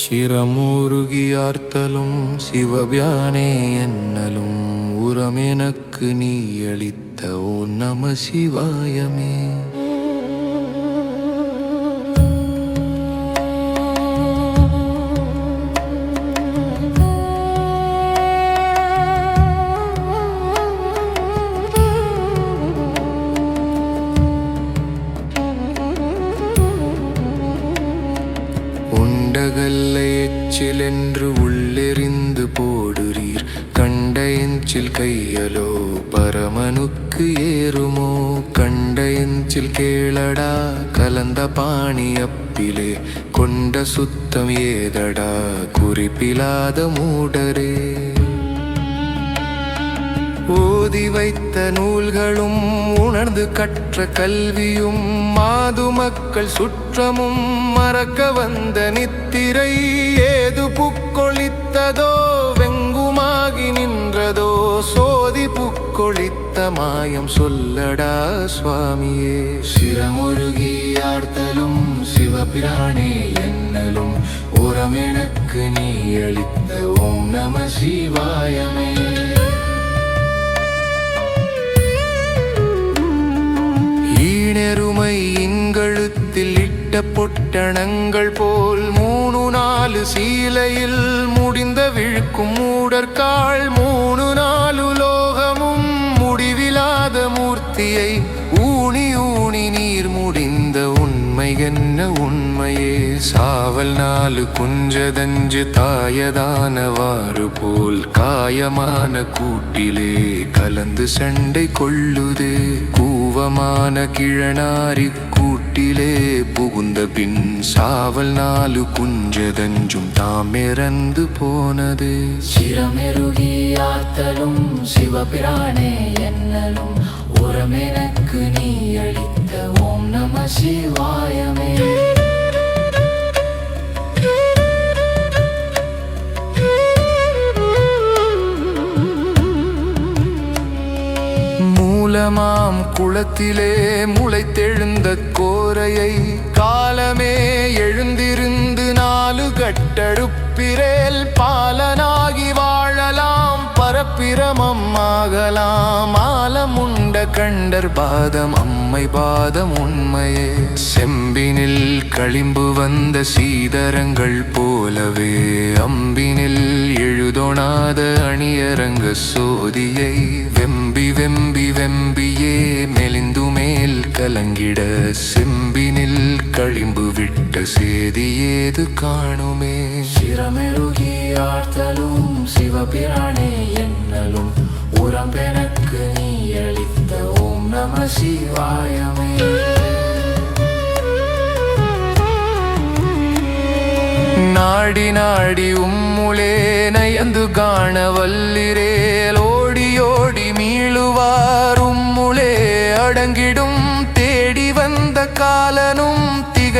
சிரமூருகியார்த்தலும் சிவபியானே என்னலும் உரமெனக்கு நீ அளித்த ஓ நம சிவாயமே. என்று உள்ளெறிந்து போடுறீர். கண்ட எஞ்சில் கையலோ பரமனுக்கு ஏறுமோ? கண்ட எஞ்சில் கேளடா கலந்த பாணி அப்பிலே கொண்ட சுத்தம் ஏதடா குறிப்பிலாத மூடரே. ஓதி வைத்த நூல்களும் உணர்ந்து கற்ற கல்வியும் மாது மக்கள் சுற்றமும் மறக்க வந்த நித்திரை ஏது புக்கொழித்ததோ வெங்குமாகி நின்றதோ சோதி புக்கொழித்த மாயம் சொல்லடா சுவாமியே. சிரமுருகி ஆர்த்தலும் சிவபிரானே என்னலும் உரமெனக்கு நீ அளித்த ஓம் நம சிவாயமே. இங்கழுத்தில் இட்ட பொட்டணங்கள் போல் மூணு நாலு சீலையில் முடிந்த விழுக்கும் மூடற்காள் மூணு நாலு லோகமும் முடிவிலாத மூர்த்தியை ஊனி ஊனி நீர் முடிந்த உண்மை என்ன உண்மையே? சாவல் நாலு குஞ்சதஞ்சு தாயதானவாறு போல் காயமான கூட்டிலே கலந்து சண்டை கொள்ளுதே. கூவமான கிழனாரி கூ வீட்டிலே புகுந்த பின் சாவல் நாலு குஞ்சதஞ்சும் தாம் இறந்து போனது. சிரமெருகி ஆத்தலும் சிவபிரானே என்னலும் உரமெனக்கு நீ அளித்த ஓம் நம சிவாயமே. மூலமாம் குளத்திலே முளைத்தெழுந்த கோரையை காலமே எழுந்திருந்து நாலு கட்டடுப்பிரேல் பாலனாகி வாழலாம் பரப்பிரமம் ஆகலாம் ஆலமுண்ட கண்டர் பாதம் அம்மை பாதம் உண்மையே. செம்பினில் களிம்பு வந்த சீதரங்கள் போலவே. அம்பினில் எழுதொணாத அணியரங்க சோதியை. வெம்பி வெம்பி வெம்பியே மெலிந்து மேல் கலங்கிட. செம்பினில் களிம்பு விட்ட சேதி ஏது காணுமே? சிரமெருகியாத்தலும் சிவபிரானே என்னலும் உரம்பெனக்கு நீ அளித்த ஓம் நம சிவாயமே. நாடி நாடி உம்முளே நயந்து காண வல்லிரேல் ஓடி ஓடி மீளுவார் உம்முளே அடங்கிடும்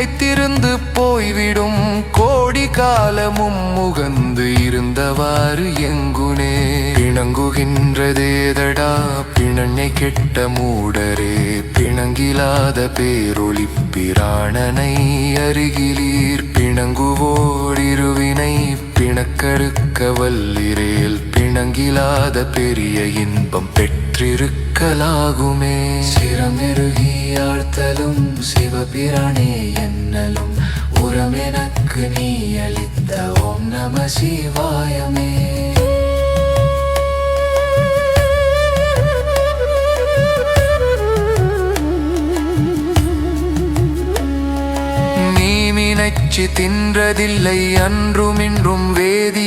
திளைத்திருந்து போய்விடும் கோடி காலமும் முகந்து இருந்தவாறு எங்குனே. பிணங்குகின்றதேதடா பிணனை கெட்ட மூடரே. பிணங்கிலாத பேரொளி பிராணனை அருகிலீர் பிணங்குவோடிருவினை பிணக்கறுக்க வல்லிரேல். பிணங்கிலாத பெரிய இன்பம் பெற்றிருக்கலாகுமே. சிரமெருகியாழ்த்தலும் சிவபிரானே என்னலும் உரம் எனக்கு நீ அளித்த ஓம் நம சிவாயமே. நீ நீமினச்சி தின்றதில்லை அன்றும் இன்றும் வேதி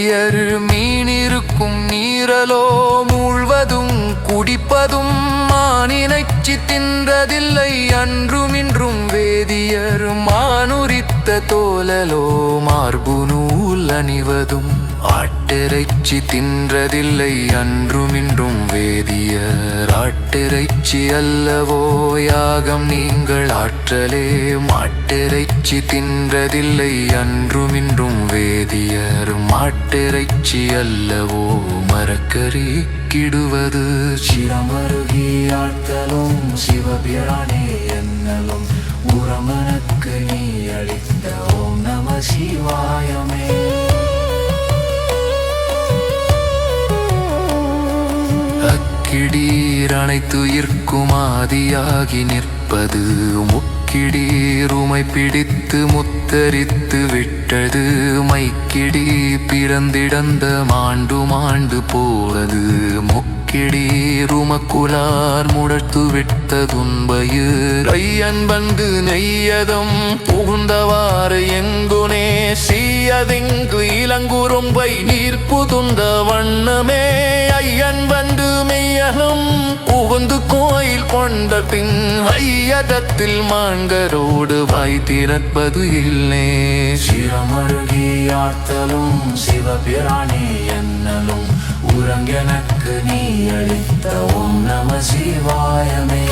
மானினச்சி தின்றதில்லை அன்றுமின்றும் வேதியர் மானுரித்த தோலலோ மார்பு நூல் அணிவதும். ஆட் ஆட்டிறைச்சி தின்றதில்லை அன்றுமின்றும் வேதியர். ஆட்டிறைச்சி அல்லவோ யாகம் நீங்கள் ஆற்றலே. மாட்டிறைச்சி தின்றதில்லை அன்றுமின்றும் வேதியர். மாட்டிறைச்சி அல்லவோ மரக்கறி கிடுவது. சிரமருகி ஆழ்த்தலும் சிவபிரானே என்னலும் உரமனக்கு நீ அளித்த ஓம் நம சிவாயமே. அக்கிடீர் அனைத்துயிர்க்கும் ஆதியாகி நிற்பது முக்கிடீர் உமை பிடித்து முத்தரித்து விட்டது மைக்கிடி பிறந்திடந்த மாண்டு மாண்டு போனது முக்கிடீர் உமக்குலார் முடர்த்து விட்ட துன்பயிர். ஐயன் வந்து நெய்யதம் புகுந்தவாறு எங்குனே சீயதிங்கு இளங்குறும்பை நீர் புதுந்த வண்ணமே. ஐயன் வந்து மெய்யகம் புகுந்து கோயில் கொண்ட பின் ஐய தீயதத்தில் மாண்கரோடு வாய் திறப்பது இல்லை. சிரமருகி ஆழ்த்தலும் சிவபிரானே என்னலும் உறங்கெனக்கு நீ அளித்த ஓம் நம சிவாயமே.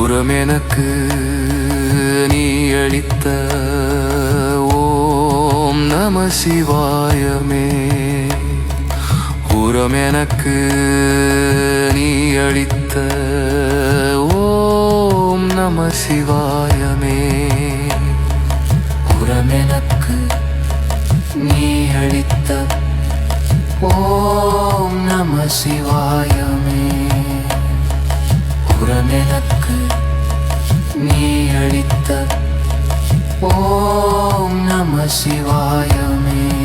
உரமெனக்கு நீ அளித்த நம சிவாயமே. உரம் எனக்கு நீ அளித்த ஓம் நம சிவாயமே. உரம் எனக்கு நீ அளித்த ஓம் நம சிவாயமே. உரம் எனக்கு நீ அளித்த ॐ नमः शिवाय मे